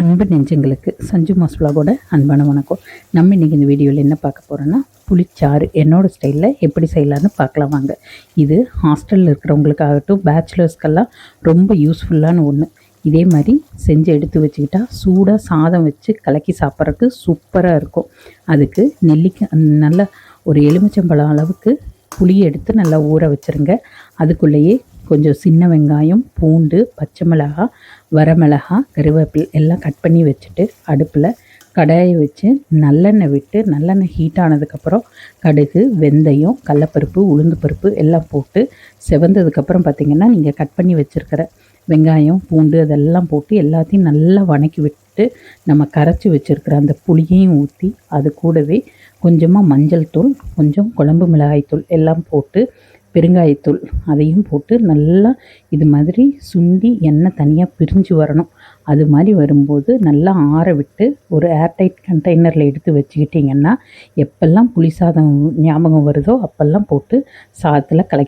அன்பு நெஞ்சங்களுக்கு சஞ்சு மாஸ் அன்பான வணக்கம். நம்ம இன்றைக்கி இந்த வீடியோவில் என்ன பார்க்க போகிறோன்னா புளிச்சாறு என்னோடய ஸ்டைலில் எப்படி செய்யலான்னு பார்க்கலாம் வாங்க. இது ஹாஸ்டலில் இருக்கிறவங்களுக்காகட்டும் பேச்சுலர்ஸ்க்கெல்லாம் ரொம்ப யூஸ்ஃபுல்லான ஒன்று இதே மாதிரி செஞ்சு எடுத்து வச்சுக்கிட்டா சூடாக சாதம் வச்சு கலக்கி சாப்பிட்றதுக்கு சூப்பராக இருக்கும். அதுக்கு நெல்லிக்காய் நல்ல ஒரு எலுமிச்சம்பழம் அளவுக்கு புளியை எடுத்து நல்லா ஊற வச்சுருங்க. அதுக்குள்ளேயே கொஞ்சம் சின்ன வெங்காயம் பூண்டு பச்சை மிளகாய் வரமிளகாய் கருவேப்பில் எல்லாம் கட் பண்ணி வச்சுட்டு அடுப்பில் கடாயை வச்சு நல்லெண்ணெய் விட்டு நல்லெண்ணெய் ஹீட் ஆனதுக்கப்புறம் கடுகு வெந்தயம் கடலப்பருப்பு உளுந்து பருப்பு எல்லாம் போட்டு செவந்ததுக்கப்புறம் பார்த்திங்கன்னா நீங்கள் கட் பண்ணி வச்சுருக்கிற வெங்காயம் பூண்டு அதெல்லாம் போட்டு எல்லாத்தையும் நல்லா வணக்கி விட்டு நம்ம கரைச்சி வச்சுருக்கிற அந்த புளியையும் ஊற்றி அது கூடவே கொஞ்சமாக மஞ்சள் தூள் கொஞ்சம் குழம்பு மிளகாய் தூள் எல்லாம் போட்டு பெருங்காயத்தூள் அதையும் போட்டு நல்லா இது மாதிரி சுண்டி எண்ணெய் தனியாக பிரிஞ்சு வரணும். அது மாதிரி வரும்போது நல்லா ஆற விட்டு ஒரு ஏர்டைட் கண்டெய்னரில் எடுத்து வச்சுக்கிட்டிங்கன்னா எப்பெல்லாம் புளி சாதம் ஞாபகம் வருதோ அப்போல்லாம் போட்டு சாதத்தில் கலக்கி